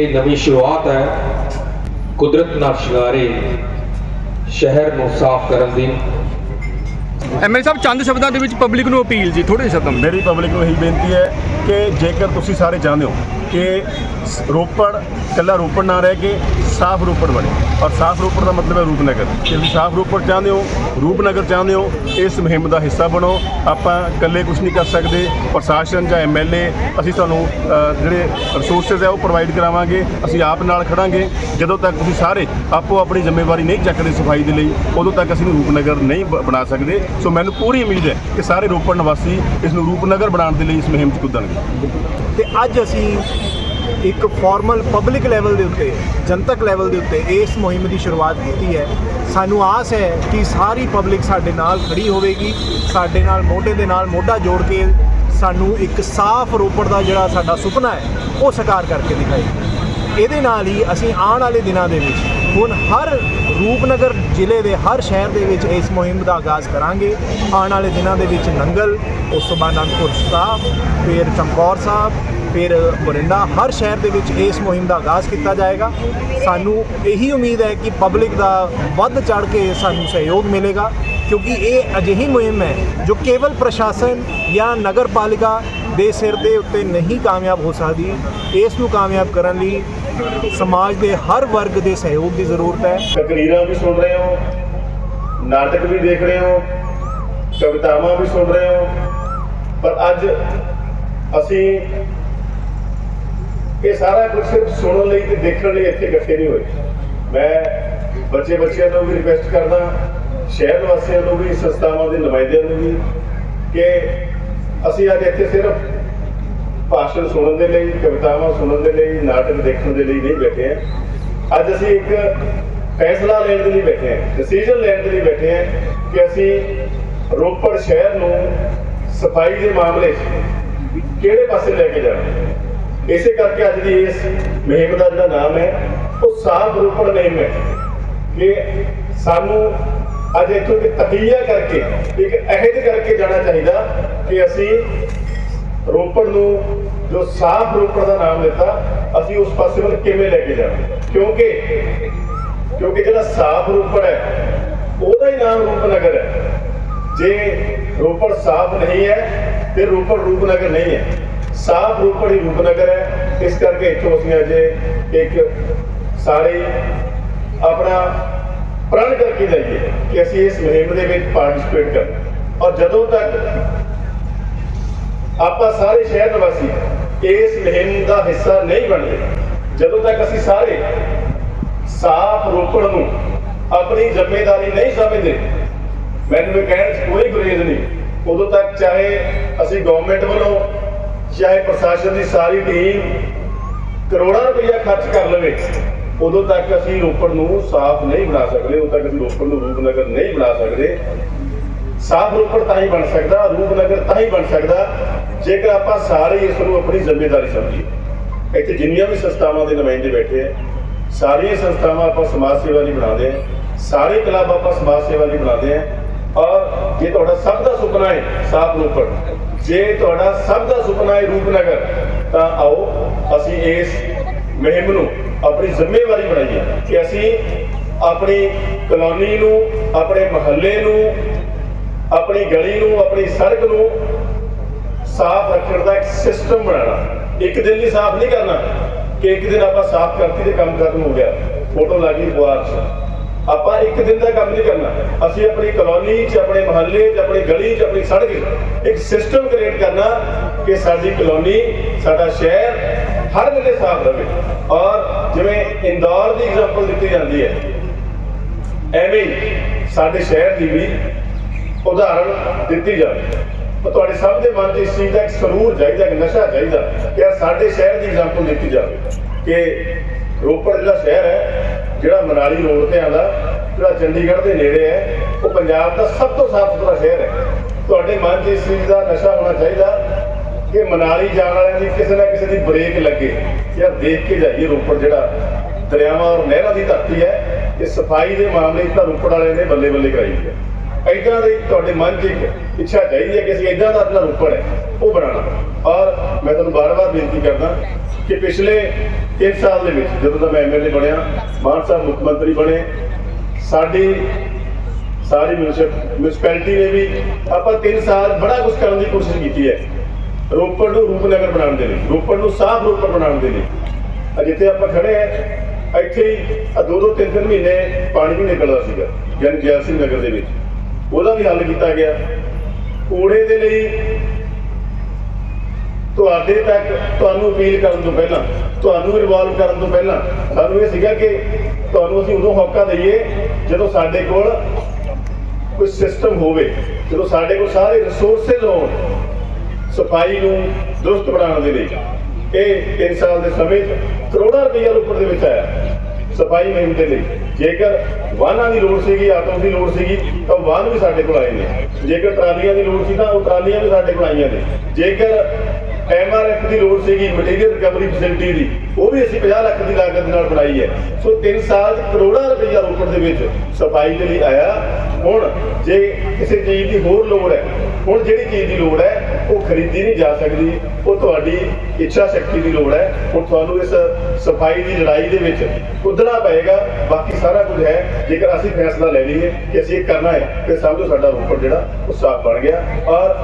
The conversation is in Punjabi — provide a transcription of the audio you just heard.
ਇਹ ਨਵੀਂ ਸ਼ੁਰੂਆਤ ਹੈ ਕੁਦਰਤ ਨਾਲ ਸ਼ਿੰਗਾਰੇ ਸ਼ਹਿਰ ਨੂੰ ਸਾਫ਼ ਕਰਨ ਦੀ। ਐਮਐਲਏ ਸਾਹਿਬ ਚੰਦ ਸ਼ਬਦਾਂ ਦੇ ਵਿੱਚ ਪਬਲਿਕ ਨੂੰ ਅਪੀਲ ਜੀ ਥੋੜੇ ਸ਼ਬਦਾਂ। ਮੇਰੀ ਪਬਲਿਕ ਨੂੰ ਇਹੀ ਬੇਨਤੀ ਹੈ ਕਿ ਜੇਕਰ ਤੁਸੀਂ ਸਾਰੇ ਚਾਹੁੰਦੇ ਹੋ ਕਿ ਸ- ਰੋਪੜ ਕੱਲਾ ਰੋਪੜ ਨਾ ਰਹਿ ਕੇ ਸਾਫ਼ ਰੋਪੜ ਬਣੇ। ਔਰ ਸਾਫ਼ ਰੋਪੜ ਦਾ ਮਤਲਬ ਹੈ ਰੂਪਨਗਰ। ਜੇ ਤੁਸੀਂ ਸਾਫ਼ ਰੋਪੜ ਚਾਹੁੰਦੇ ਹੋ, ਰੂਪਨਗਰ ਚਾਹੁੰਦੇ ਹੋ, ਇਸ ਮੁਹਿੰਮ ਦਾ ਹਿੱਸਾ ਬਣੋ। ਆਪਾਂ ਇਕੱਲੇ ਕੁਝ ਨਹੀਂ ਕਰ ਸਕਦੇ। ਪ੍ਰਸ਼ਾਸਨ ਜਾਂ ਐਮਐਲਏ ਅਸੀਂ ਤੁਹਾਨੂੰ ਜਿਹੜੇ ਰਿਸੋਰਸਸ ਹੈ ਉਹ ਪ੍ਰੋਵਾਈਡ ਕਰਾਵਾਂਗੇ। ਅਸੀਂ ਆਪ ਨਾਲ ਖੜਾਂਗੇ। ਜਦੋਂ ਤੱਕ ਤੁਸੀਂ ਸਾਰੇ ਆਪੋ ਆਪਣੀ ਜ਼ਿੰਮੇਵਾਰੀ ਨਹੀਂ ਚੱਕਦੇ ਸਫ਼ਾਈ ਦੇ ਲਈ, ਉਦੋਂ ਤੱਕ ਅਸੀਂ ਰੂਪਨਗਰ ਨਹੀਂ ਬਣਾ ਸਕਦੇ। ਸੋ ਮੈਨੂੰ ਪੂਰੀ ਉਮੀਦ ਹੈ ਕਿ ਸਾਰੇ ਰੋਪੜ ਨਿਵਾਸੀ ਇਸ ਨੂੰ ਰੂਪਨਗਰ ਬਣਾਉਣ ਦੇ ਲਈ ਇਸ ਮੁਹਿੰਮ 'ਚ ਕੁੱਦਣਗੇ। ਤੇ ਅੱਜ ਅਸੀਂ ਇੱਕ ਫਾਰਮਲ ਪਬਲਿਕ ਲੈਵਲ ਦੇ ਉੱਤੇ, ਜਨਤਕ ਲੈਵਲ ਦੇ ਉੱਤੇ ਇਸ ਮੁਹਿੰਮ ਦੀ ਸ਼ੁਰੂਆਤ ਕੀਤੀ ਹੈ। ਸਾਨੂੰ ਆਸ ਹੈ ਕਿ ਸਾਰੀ ਪਬਲਿਕ ਸਾਡੇ ਨਾਲ ਖੜੀ ਹੋਵੇਗੀ, ਸਾਡੇ ਨਾਲ ਮੋਢੇ ਦੇ ਨਾਲ ਮੋਢਾ ਜੋੜ ਕੇ ਸਾਨੂੰ ਇੱਕ ਸਾਫ਼ ਰੋਪੜ ਦਾ ਜਿਹੜਾ ਸਾਡਾ ਸੁਪਨਾ ਹੈ, ਉਹ ਸਾਕਾਰ ਕਰਕੇ ਦਿਖਾਏਗੀ। ਇਹਦੇ ਨਾਲ ਹੀ ਅਸੀਂ ਆਉਣ ਵਾਲੇ ਦਿਨਾਂ ਦੇ ਵਿੱਚ ਹੁਣ ਹਰ ਰੂਪਨਗਰ ਜ਼ਿਲ੍ਹੇ ਦੇ, ਹਰ ਸ਼ਹਿਰ ਦੇ ਵਿੱਚ ਇਸ ਮੁਹਿੰਮ ਦਾ ਆਗਾਜ਼ ਕਰਾਂਗੇ। ਆਉਣ ਵਾਲੇ ਦਿਨਾਂ ਦੇ ਵਿੱਚ ਨੰਗਲ, ਉਸ ਤੋਂ ਬਾਅਦ ਅਨੰਦਪੁਰ ਸਾਹਿਬ, ਫਿਰ ਚਮਕੌਰ ਸਾਹਿਬ, ਫਿਰ ਬਰਿੰਡਾ ਹਰ ਸ਼ਹਿਰ ਦੇ ਵਿੱਚ ਇਸ ਮੁਹਿੰਮ ਦਾ ਆਗਾਜ਼ ਕੀਤਾ ਜਾਏਗਾ। ਸਾਨੂੰ ਇਹੀ ਉਮੀਦ ਹੈ ਕਿ ਪਬਲਿਕ ਦਾ ਵੱਧ ਚੜ ਕੇ ਸਾਨੂੰ ਸਹਿਯੋਗ ਮਿਲੇਗਾ, ਕਿਉਂਕਿ ਇਹ ਅਜਿਹੀ ਮੁਹਿੰਮ ਹੈ ਜੋ ਕੇਵਲ ਪ੍ਰਸ਼ਾਸਨ ਜਾਂ ਨਗਰ ਪਾਲਿਕਾ ਦੇ ਸਿਰ ਦੇ ਉੱਤੇ ਨਹੀਂ ਕਾਮਯਾਬ ਹੋ ਸਕਦੀ। ਇਸ ਨੂੰ ਕਾਮਯਾਬ ਕਰਨ ਲਈ ਸਮਾਜ ਦੇ ਹਰ ਵਰਗ ਦੇ ਸਹਿਯੋਗ ਦੀ ਜ਼ਰੂਰਤ ਹੈ। ਤਕਰੀਰਾਂ ਵੀ ਸੁਣ ਰਹੇ ਹੋ, ਨਾਟਕ ਵੀ ਦੇਖ ਰਹੇ ਹੋ, ਕਵਿਤਾਵਾਂ ਵੀ ਸੁਣ ਰਹੇ ਹੋ। ਪਰ ਅੱਜ ਅਸੀਂ ਇਹ ਸਾਰਾ ਕੁਝ ਸਿਰਫ ਸੁਣਨ ਲਈ ਤੇ ਦੇਖਣ ਲਈ ਇੱਥੇ ਇਕੱਠੇ ਨਹੀਂ ਹੋਏ। ਮੈਂ ਬੱਚੇ ਬੱਚਿਆਂ ਨੂੰ ਵੀ ਰਿਕਵੈਸਟ ਕਰਦਾ, ਸ਼ਹਿਰ ਵਾਸੀਆਂ ਨੂੰ ਵੀ, ਸੰਸਥਾਵਾਂ ਦੇ ਨੁਮਾਇੰਦਿਆਂ ਨੂੰ ਵੀ ਕਿ ਅਸੀਂ ਅੱਜ ਇੱਥੇ ਸਿਰਫ ਭਾਸ਼ਣ ਸੁਣਨ ਦੇ ਲਈ, ਕਵਿਤਾਵਾਂ ਸੁਣਨ ਦੇ ਲਈ, ਨਾਟਕ ਦੇਖਣ ਦੇ ਲਈ ਨਹੀਂ ਬੈਠੇ ਹਾਂ। ਅੱਜ ਅਸੀਂ ਇੱਕ ਫੈਸਲਾ ਲੈਣ ਦੇ ਲਈ ਬੈਠੇ ਹਾਂ ਡਿਸੀਜਨ ਲੈਣ ਦੇ ਲਈ ਬੈਠੇ ਹਾਂ ਕਿ ਅਸੀਂ ਰੋਪੜ ਸ਼ਹਿਰ ਨੂੰ ਸਫ਼ਾਈ ਦੇ ਮਾਮਲੇ 'ਚ ਕਿਹੜੇ ਪਾਸੇ ਲੈ ਕੇ ਜਾਣਾ ਇਸੇ ਕਰਕੇ ਅੱਜ ਦੀ ਇਸ ਮੁਹਿੰਮ ਦਾ ਜਿਹੜਾ ਨਾਮ ਹੈ, ਉਹ ਸਾਫ਼ ਰੋਪੜ ਮੁਹਿੰਮ ਹੈ ਕਿ ਸਾਨੂੰ ਅੱਜ ਇੱਥੋਂ ਇੱਕ ਤਕੀਆ ਕਰਕੇ, ਇੱਕ ਅਹਿਦ ਕਰਕੇ ਜਾਣਾ ਚਾਹੀਦਾ ਕਿ ਅਸੀਂ ਰੋਪੜ ਨੂੰ ਜੋ ਸਾਫ਼ ਰੋਪੜ ਦਾ ਨਾਮ ਦਿੱਤਾ, ਅਸੀਂ ਉਸ ਪਾਸੇ ਵੱਲ ਕਿਵੇਂ ਲੈ ਕੇ ਜਾਣਾ ਕਿਉਂਕਿ ਕਿਉਂਕਿ ਜਿਹੜਾ ਸਾਫ਼ ਰੋਪੜ ਹੈ, ਉਹਦਾ ਹੀ ਨਾਮ ਰੂਪਨਗਰ ਹੈ। ਜੇ ਰੋਪੜ ਸਾਫ਼ ਨਹੀਂ ਹੈ, ਤੇ ਰੋਪੜ ਰੂਪਨਗਰ ਨਹੀਂ ਹੈ। ਸਾਫ਼ ਰੋਪੜ ਹੀ ਰੂਪਨਗਰ ਹੈ। ਇਸ ਕਰਕੇ ਇੱਥੋਂ ਅਸੀਂ ਅੱਜ ਇੱਕ ਸਾਰੇ ਆਪਣਾ ਪ੍ਰਣ ਕਰਕੇ ਜਾਈਏ ਕਿ ਅਸੀਂ ਇਸ ਮੁਹਿੰਮ ਦੇ ਵਿੱਚ ਪਾਰਟਿਸਿਪੇਟ ਕਰ ਔਰ ਜਦੋਂ ਤੱਕ ਆਪਾਂ ਸਾਰੇ ਸ਼ਹਿਰ ਨਿਵਾਸੀ ਇਸ ਮੁਹਿੰਮ ਦਾ ਹਿੱਸਾ ਨਹੀਂ ਬਣਦੇ। ਜਦੋਂ ਤੱਕ ਅਸੀਂ ਸਾਰੇ ਸਾਫ਼ ਰੋਪੜ ਨੂੰ ਆਪਣੀ ਜ਼ਿੰਮੇਵਾਰੀ ਨਹੀਂ ਸਮਝਦੇ, ਮੈਨੂੰ ਇਹ ਕਹਿਣ 'ਚ ਕੋਈ ਗੁਰੇਜ਼ ਨਹੀਂ। ਉਦੋਂ ਤੱਕ ਚਾਹੇ ਅਸੀਂ ਗਵਰਨਮੈਂਟ ਵੱਲੋਂ, ਚਾਹੇ ਪ੍ਰਸ਼ਾਸਨ ਦੀ ਸਾਰੀ ਟੀਮ ਕਰੋੜਾਂ ਰੁਪਈਆ ਖਰਚ ਕਰ ਲਵੇ, ਉਦੋਂ ਤੱਕ ਅਸੀਂ ਰੋਪੜ ਨੂੰ ਸਾਫ਼ ਨਹੀਂ ਬਣਾ ਸਕਦੇ, ਉਦੋਂ ਤੱਕ ਅਸੀਂ ਰੋਪੜ ਨੂੰ ਰੂਪਨਗਰ ਨਹੀਂ ਬਣਾ ਸਕਦੇ। ਸਾਫ਼ ਰੋਪੜ ਤਾਂ ਹੀ ਬਣ ਸਕਦਾ, ਰੂਪਨਗਰ ਤਾਂ ਹੀ ਬਣ ਸਕਦਾ, ਜੇਕਰ ਆਪਾਂ ਸਾਰੇ ਇਸ ਨੂੰ ਆਪਣੀ ਜ਼ਿੰਮੇਵਾਰੀ ਸਮਝੀਏ। ਇੱਥੇ ਜਿੰਨੀਆਂ ਵੀ ਸੰਸਥਾਵਾਂ ਦੇ ਨੁਮਾਇੰਦੇ ਬੈਠੇ ਆ, ਸਾਰੀਆਂ ਸੰਸਥਾਵਾਂ ਆਪਾਂ ਸਮਾਜ ਸੇਵਾ ਲਈ ਬਣਾਉਂਦੇ ਆ, ਸਾਰੇ ਕਲੱਬ ਆਪਾਂ ਸਮਾਜ ਸੇਵਾ ਲਈ ਬਣਾਉਂਦੇ ਆ, ਔਰ ਜੇ ਤੁਹਾਡਾ ਸਭ ਦਾ ਸੁਪਨਾ ਹੈ ਸਾਫ਼ ਰੋਪੜ ਜੇ ਤੁਹਾਡਾ ਸਭ ਦਾ ਸੁਪਨਾ ਹੈ ਰੂਪਨਗਰ, ਤਾਂ ਆਓ ਅਸੀਂ ਇਸ ਮੁਹਿੰਮ ਨੂੰ ਆਪਣੀ ਜ਼ਿੰਮੇਵਾਰੀ ਬਣਾਈਏ ਕਿ ਅਸੀਂ ਆਪਣੀ ਕਲੋਨੀ ਨੂੰ, ਆਪਣੇ ਮਹੱਲੇ ਨੂੰ ਆਪਣੀ ਗਲੀ ਨੂੰ, ਆਪਣੀ ਸੜਕ ਨੂੰ ਸਾਫ਼ ਰੱਖਣ ਦਾ ਇੱਕ ਸਿਸਟਮ ਬਣਾਉਣਾ। ਇੱਕ ਦਿਨ ਲਈ ਸਾਫ਼ ਨਹੀਂ ਕਰਨਾ ਕਿ ਇੱਕ ਦਿਨ ਆਪਾਂ ਸਾਫ਼ ਕਰਤੀ ਤੇ ਕੰਮ ਖਤਮ ਹੋ ਗਿਆ। ਫੋਟੋ ਲੱਗੀ ਅਖਬਾਰ 'ਚ। ਆਪਾਂ ਇੱਕ ਦਿਨ ਦਾ ਕੰਮ ਨਹੀਂ ਕਰਨਾ। ਅਸੀਂ ਆਪਣੀ ਕਲੋਨੀ 'ਚ, ਆਪਣੇ ਮਹੱਲੇ 'ਚ, ਆਪਣੀ ਗਲੀ 'ਚ, ਆਪਣੀ ਸੜਕ 'ਚ ਇੱਕ ਸਿਸਟਮ ਕ੍ਰੀਏਟ ਕਰਨਾ ਕਿ ਸਾਡੀ ਕਲੋਨੀ ਸਾਡਾ ਸ਼ਹਿਰ ਹਰ ਵੇਲੇ ਸਾਫ਼ ਰਹੇ। ਔਰ ਜਿਵੇਂ ਇੰਦੌਰ ਦੀ ਐਗਜ਼ਾਮਪਲ ਦਿੱਤੀ ਜਾਂਦੀ ਹੈ, ਐਵੇਂ ਸਾਡੇ ਸ਼ਹਿਰ ਦੀ ਵੀ ਉਦਾਹਰਣ ਦਿੱਤੀ ਜਾਵੇ। ਤਾਂ ਤੁਹਾਡੇ ਸਭ ਦੇ ਮਨ 'ਚ ਇਸ ਚੀਜ਼ ਦਾ ਇੱਕ ਸਰੂਰ ਚਾਹੀਦਾ, ਇੱਕ ਨਸ਼ਾ ਚਾਹੀਦਾ ਕਿ ਆਹ ਸਾਡੇ ਸ਼ਹਿਰ ਦੀ ਐਗਜ਼ਾਮਪਲ ਦਿੱਤੀ ਜਾਵੇ ਕਿ ਰੋਪੜ ਜਿਹੜਾ ਸ਼ਹਿਰ ਹੈ, ਜਿਹੜਾ ਮਨਾਲੀ ਰੋਡ ਤੇ ਆਉਂਦਾ, ਜਿਹੜਾ ਚੰਡੀਗੜ੍ਹ ਦੇ ਨੇੜੇ ਹੈ, ਉਹ ਪੰਜਾਬ ਦਾ ਸਭ ਤੋਂ ਸਾਫ਼ ਸੁਥਰਾ ਸ਼ਹਿਰ ਹੈ। ਤੁਹਾਡੇ ਮਨ 'ਚ ਇਸ ਚੀਜ਼ ਦਾ ਨਸ਼ਾ ਹੋਣਾ ਚਾਹੀਦਾ ਕਿ ਮਨਾਲੀ ਜਾਣ ਵਾਲਿਆਂ ਦੀ ਕਿਸੇ ਨਾ ਕਿਸੇ ਦੀ ਬ੍ਰੇਕ ਲੱਗੇ। ਯਾਰ ਦੇਖ ਕੇ ਜਾਈਏ ਰੋਪੜ ਜਿਹੜਾ ਦਰਿਆਵਾਂ ਔਰ ਨਹਿਰਾਂ ਦੀ ਧਰਤੀ ਹੈ, ਇਹ ਸਫ਼ਾਈ ਦੇ ਮਾਮਲੇ ਤਾਂ ਰੋਪੜ ਵਾਲਿਆਂ ਨੇ ਬੱਲੇ ਬੱਲੇ ਕਰਾਈ ਹੈ। ਇਦਾਂ ਦੀ ਤੁਹਾਡੇ ਮਨ 'ਚ ਇੱਕ ਇੱਛਾ ਚਾਹੀਦੀ ਹੈ ਕਿ ਅਸੀਂ ਇਦਾਂ ਦਾ ਆਪਣਾ ਰੋਪੜ ਹੈ, ਉਹ ਬਣਾਉਣਾ। ਔਰ ਮੈਂ ਤੁਹਾਨੂੰ ਬਾਰ-ਬਾਰ ਬੇਨਤੀ ਕਰਦਾ ਕਿ ਪਿਛਲੇ 3 ਸਾਲ ਦੇ ਵਿੱਚ ਜਦੋਂ ਦਾ ਮੈਂ ਐਮਐਲਏ ਬਣਿਆ, ਮਾਨ ਸਾਹਿਬ ਮੁੱਖ ਮੰਤਰੀ ਬਣੇ, ਸਾਡੀ ਸਾਰੀ ਮਿਊਨਿਸਪੈਲਿਟੀ ਨੇ ਵੀ ਆਪਾਂ 3 ਸਾਲ ਬੜਾ ਕੁਝ ਕਰਨ ਦੀ ਕੋਸ਼ਿਸ਼ ਕੀਤੀ ਹੈ। ਰੋਪੜ ਨੂੰ ਰੂਪਨਗਰ ਬਣਾਉਣ ਦੇ ਲਈ, ਰੋਪੜ ਨੂੰ ਸਾਫ਼ ਰੋਪੜ ਬਣਾਉਣ ਦੇ ਲਈ। ਆ ਜਿੱਥੇ ਆਪਾਂ ਖੜੇ ਆ ਇੱਥੇ ਹੀ ਦੋ ਦੋ ਤਿੰਨ ਤਿੰਨ ਮਹੀਨੇ ਪਾਣੀ ਵੀ ਨਿਕਲਦਾ ਸੀਗਾ, ਯਾਨੀ ਜੈਲ ਸਿੰਘ ਨਗਰ ਦੇ ਵਿੱਚ। ਉਹਦਾ ਵੀ ਹੱਲ ਕੀਤਾ ਗਿਆ। ਕੂੜੇ ਦੇ ਲਈ ਤੁਹਾਡੇ ਤੱਕ ਤੁਹਾਨੂੰ ਅਪੀਲ ਕਰਨ ਤੋਂ ਪਹਿਲਾਂ, ਤੁਹਾਨੂੰ ਇਨਵੋਲਵ ਕਰਨ ਤੋਂ ਪਹਿਲਾਂ, ਸਾਨੂੰ ਇਹ ਸੀਗਾ ਕਿ ਤੁਹਾਨੂੰ ਅਸੀਂ ਉਦੋਂ ਹੌਕਾ ਦਈਏ ਜਦੋਂ ਸਾਡੇ ਕੋਲ ਕੋਈ ਸਿਸਟਮ ਹੋਵੇ, ਜਦੋਂ ਸਾਡੇ ਕੋਲ ਸਾਰੇ ਰਿਸੋਰਸਸ ਹੋਣ ਸਫ਼ਾਈ ਨੂੰ ਦਰੁਸਤ ਬਣਾਉਣ ਦੇ ਲਈ। ਇਹ 3 ਸਾਲ ਦੇ ਸਮੇਂ ਕਰੋੜਾਂ ਰੁਪਈਆ ਰੋਪੜ ਦੇ ਵਿੱਚ ਆਇਆ। ਸਫ਼ਾਈ ਮੁਹਿੰਮ ਦੇ ਲਈ। ਜੇਕਰ ਵਾਹਨਾਂ ਦੀ ਲੋੜ ਸੀਗੀ, ਆਟੋ ਦੀ ਲੋੜ ਸੀਗੀ, ਤਾਂ ਵਾਹਨ ਵੀ ਸਾਡੇ ਕੋਲ ਆਏ ਨੇ। ਜੇਕਰ ਟਰਾਲੀਆਂ ਦੀ ਲੋੜ ਸੀ, ਤਾਂ ਉਹ ਟਰਾਲੀਆਂ ਵੀ ਸਾਡੇ ਕੋਲ ਆਈਆਂ ਨੇ। ਜੇਕਰ ਐਮਆਰਐਫ ਦੀ ਲੋੜ ਸੀਗੀ, ਮਟੀਰੀਅਲ ਰਿਕਵਰੀ ਫੈਸਿਲਿਟੀ ਦੀ, ਉਹ ਵੀ ਅਸੀਂ 50 ਲੱਖ ਦੀ ਲਾਗਤ ਨਾਲ ਬਣਾਈ ਹੈ। ਸੋ 3 ਸਾਲ ਕਰੋੜਾਂ ਰੁਪਈਆ ਰੋਪੜ ਦੇ ਵਿੱਚ ਸਫ਼ਾਈ ਦੇ ਲਈ ਆਇਆ। ਹੁਣ ਜੇ ਕਿਸੇ ਚੀਜ਼ ਦੀ ਹੋਰ ਲੋੜ ਹੈ, ਹੁਣ ਜਿਹੜੀ ਚੀਜ਼ ਦੀ ਲੋੜ ਹੈ ਉਹ ਖਰੀਦੀ ਨਹੀਂ ਜਾ ਸਕਦੀ, ਉਹ ਤੁਹਾਡੀ ਇੱਛਾ ਸ਼ਕਤੀ ਦੀ ਲੋੜ ਹੈ। ਹੁਣ ਤੁਹਾਨੂੰ ਇਸ ਸਫ਼ਾਈ ਦੀ ਲੜਾਈ ਦੇ ਵਿੱਚ ਕੁੱਦਣਾ ਪਏਗਾ। ਬਾਕੀ ਸਾਰਾ ਕੁਝ ਹੈ। ਜੇਕਰ ਅਸੀਂ ਫੈਸਲਾ ਲੈ ਲਈਏ ਕਿ ਅਸੀਂ ਇਹ ਕਰਨਾ ਹੈ ਫਿਰ ਸਮਝੋ ਸਾਡਾ ਰੋਪੜ ਜਿਹੜਾ, ਉਹ ਸਾਫ਼ ਬਣ ਗਿਆ। ਔਰ